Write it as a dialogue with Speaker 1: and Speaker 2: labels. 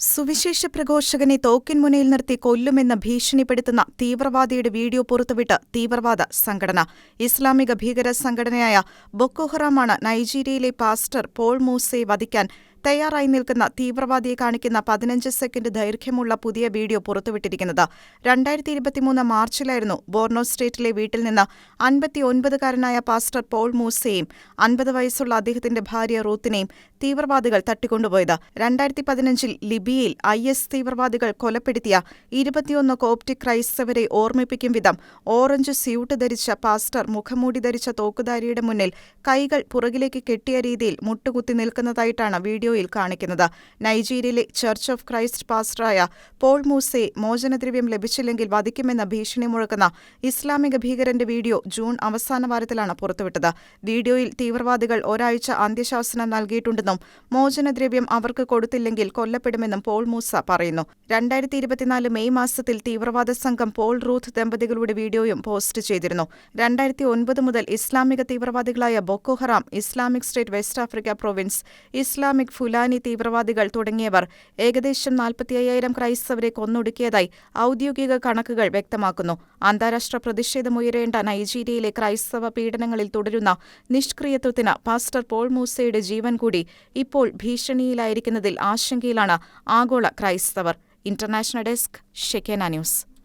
Speaker 1: സുവിശേഷ പ്രഘോഷകനെ തോക്കിൻമുനയിൽ നിർത്തി കൊല്ലുമെന്ന് ഭീഷണിപ്പെടുത്തുന്ന തീവ്രവാദിയുടെ വീഡിയോ പുറത്തുവിട്ട് തീവ്രവാദ സംഘടന. ഇസ്ലാമിക ഭീകര സംഘടനയായ ബൊക്കോഹറാമാണ് നൈജീരിയയിലെ പാസ്റ്റർ പോൾ മൂസയെ വധിക്കാൻ തയ്യാറായി നിൽക്കുന്ന തീവ്രവാദിയെ കാണിക്കുന്ന പതിനഞ്ച് സെക്കൻഡ് ദൈർഘ്യമുള്ള പുതിയ വീഡിയോ പുറത്തുവിട്ടിരിക്കുന്നത്. രണ്ടായിരത്തി ഇരുപത്തിമൂന്ന് മാർച്ചിലായിരുന്നു ബോർണോ സ്റ്റേറ്റിലെ വീട്ടിൽ നിന്ന് അൻപത്തിയൊൻപതുകാരനായ പാസ്റ്റർ പോൾ മൂസയെയും അൻപത് വയസ്സുള്ള അദ്ദേഹത്തിന്റെ ഭാര്യ റൂത്തിനെയും തീവ്രവാദികൾ തട്ടിക്കൊണ്ടുപോയത്. രണ്ടായിരത്തി പതിനഞ്ചിൽ ലിബിയയിൽ ഐ എസ് തീവ്രവാദികൾ കൊലപ്പെടുത്തിയ ഇരുപത്തിയൊന്ന് കോപ്റ്റിക് ക്രൈസ്തവരെ ഓർമ്മിപ്പിക്കും വിധം ഓറഞ്ച് സ്യൂട്ട് ധരിച്ച പാസ്റ്റർ മുഖംമൂടി ധരിച്ച തോക്കുധാരിയുടെ മുന്നിൽ കൈകൾ പുറകിലേക്ക് കെട്ടിയ രീതിയിൽ മുട്ടുകുത്തി നിൽക്കുന്നതായിട്ടാണ് വീഡിയോ വീഡിയോയിൽ കാണിക്കുന്നത്. നൈജീരിയയിലെ ചർച്ച് ഓഫ് ക്രൈസ്റ്റ് പാസ്റ്ററായ പോൾ മൂസെ മോചനദ്രവ്യം ലഭിച്ചില്ലെങ്കിൽ വധിക്കുമെന്ന ഭീഷണി മുഴക്കുന്ന ഇസ്ലാമിക ഭീകരന്റെ വീഡിയോ ജൂൺ അവസാന വാരത്തിലാണ് പുറത്തുവിട്ടത്. വീഡിയോയിൽ തീവ്രവാദികൾ ഒരാഴ്ച അന്ത്യശാസനം നൽകിയിട്ടുണ്ടെന്നും മോചനദ്രവ്യം അവർക്ക് കൊടുത്തില്ലെങ്കിൽ കൊല്ലപ്പെടുമെന്നും പോൾ മൂസ പറയുന്നു. രണ്ടായിരത്തി ഇരുപത്തിനാല് മെയ് മാസത്തിൽ തീവ്രവാദ സംഘം പോൾ റൂത്ത് ദമ്പതികളുടെ വീഡിയോയും പോസ്റ്റ് ചെയ്തിരുന്നു. രണ്ടായിരത്തി ഒൻപത് മുതൽ ഇസ്ലാമിക തീവ്രവാദികളായ Boko Haram Islamic State West Africa Province Islamic Fulani തീവ്രവാദികൾ തുടങ്ങിയവർ ഏകദേശം നാൽപ്പത്തി അയ്യായിരം ക്രൈസ്തവരെ കൊന്നൊടുക്കിയതായി ഔദ്യോഗിക കണക്കുകൾ വ്യക്തമാക്കുന്നു. അന്താരാഷ്ട്ര പ്രതിഷേധമുയരേണ്ട നൈജീരിയയിലെ ക്രൈസ്തവ പീഡനങ്ങളിൽ തുടരുന്ന നിഷ്ക്രിയത്വത്തിന് പാസ്റ്റർ പോൾ മൂസയുടെ ജീവൻ കൂടി ഇപ്പോൾ ഭീഷണിയിലായിരിക്കുന്നതിൽ ആശങ്കയിലാണ് ആഗോള ക്രൈസ്തവർ. International desk Shekinah news.